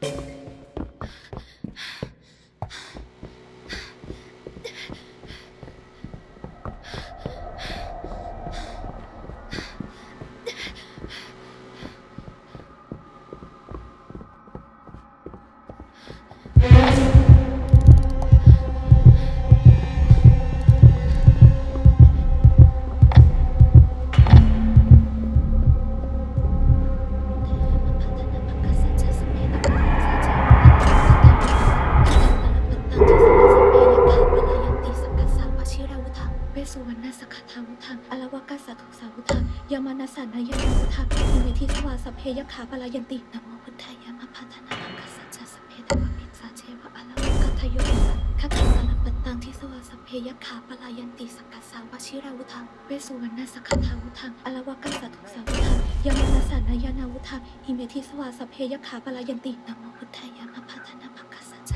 Thank you. เวสุวรรณสักขทาวุธังอลวกัสสะทุสาวุธังยามานัสสานายาวุธังอิเมธิสวาสเพยคาปลายันตินะโมพุทธายามะพัฒนามังคัสสะจสพเพทวปิสาเชวะอลวกัตถโยนิคัตถังตลปัตตังทิสวาสเพยคาปลายันติสักกัสสาวชิราวุธังเวสุวรรณสักขทาวุธังอลวกัสสะทุสาวุธังยามานัสสานายาวุธังอิเมธิสวาสเพยคาปลายันตินะโมพุทธายามะพัฒนามังคัสสะจ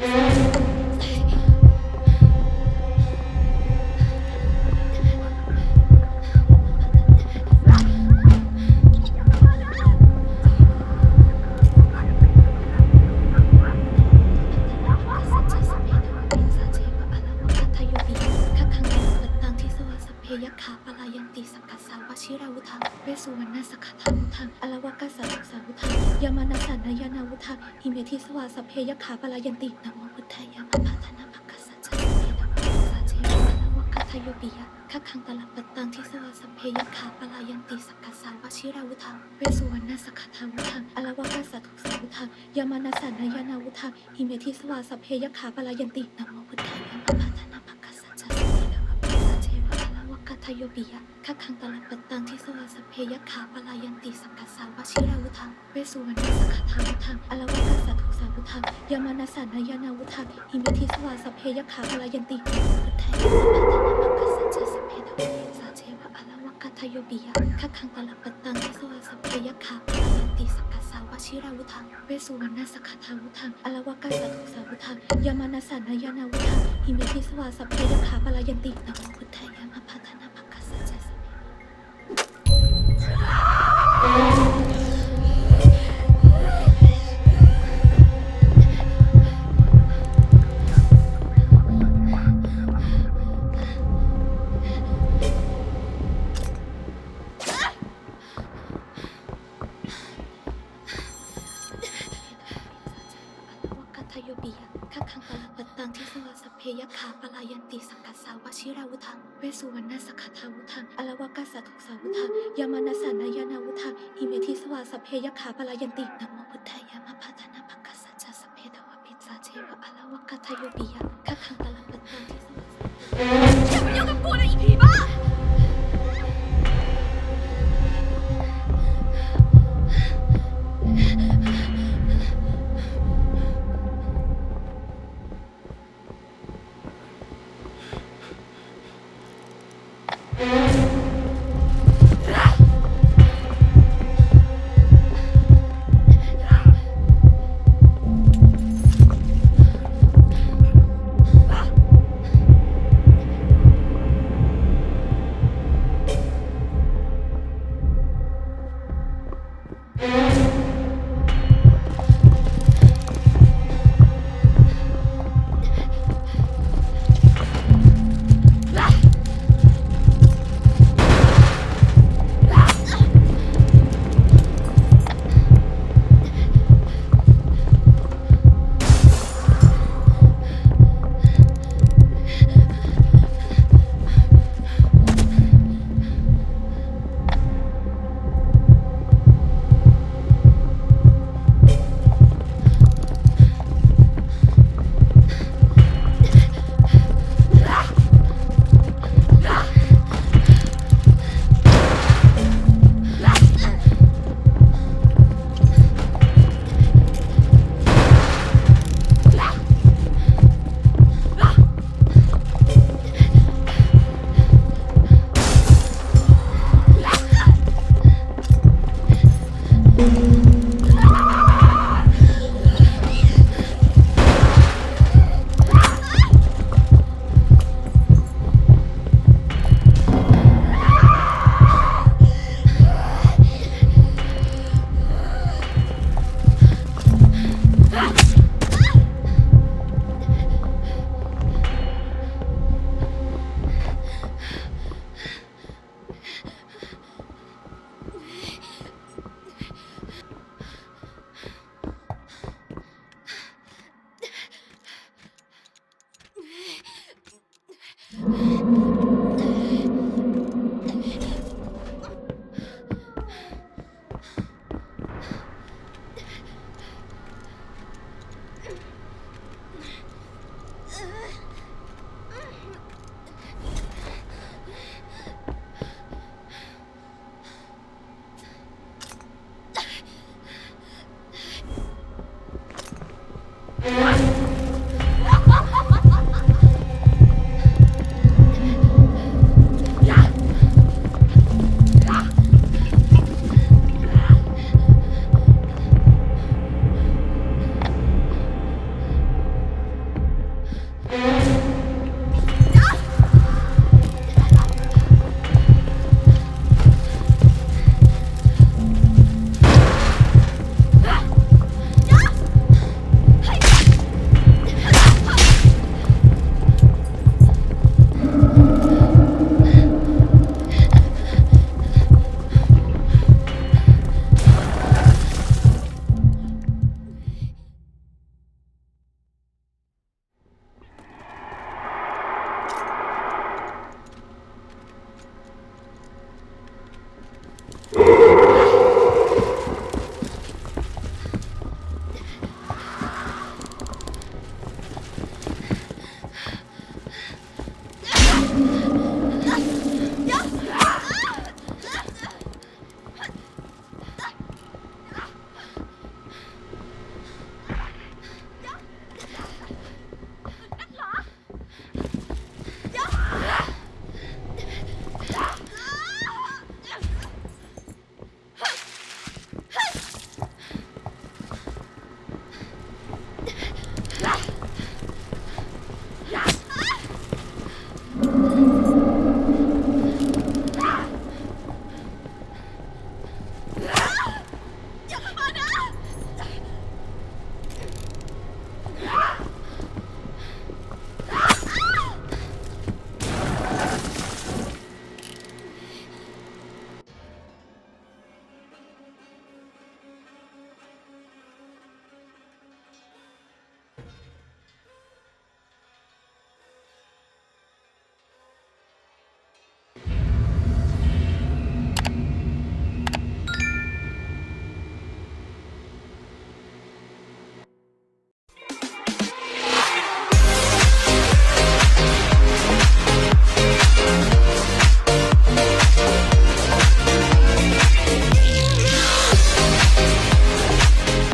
ชิราวุธังเวสุวรรณสักขทาวุธังอลวกัสสะทุสาวุธังยามานัสสานายานาวุธังอิเมธิสวาสเพยคาปลายันตินะโมพุทธายามะพัฒนาภักคัสสะจะสัพเพทวปิสาเชวะอะระวะคัตถโยปิยะคัคังตลปัตตังทิสวาสเพยคาปลายันติสักกัสสาวชิราวุธังเวสุวรรณสักขทาวุธังอลวกัสสะทุสาวุธังยามานัสสานายานาวุธังอิเมธิสวาสเพยคาปลายันตินะโมพุทธายามะพัฒ อะระวะกัตถโยปิยะคัคคังตลปัตตังทิสวาสเพยคาปลายันติสักกัสสาวชิราวุธังเวสุวรรณสักขทาวุธังอลวกัสสะทุสาวุธังยามานัสานายานาวุธังอิเมธิสวาสเพยคาปลายันตินะโมพุทธายามะพัฒนาภักคัสสะจสเพทวิสาเชวะอะรวะกัตถโยปิยะคัคคังตลปัตตังทิสวาสเพยคาปลายันติสักกัสสาวชิราวุธังเวสุวรรณสักขทาวุธังอลวกัสสะทุสาวุธังยามานัสานายานาวุธังอิเมธิสวาสเพยคาปลายันตินะโมพุทธาย ติสังกัสสาวชิราวุธัง เวสุวรรณสักขทาวุธังอลวกัสสะทุสาวุธังยามานัสสานายานาวุธังอิเมธิสวาสเพยขาปลายันตินะโมพุทธายามาพัฒนาภักคัสสะจสพเพดวปิสาเชวะอลวกัตถโยปิยะคัคคังตลปัตตาที่สวาสพเพ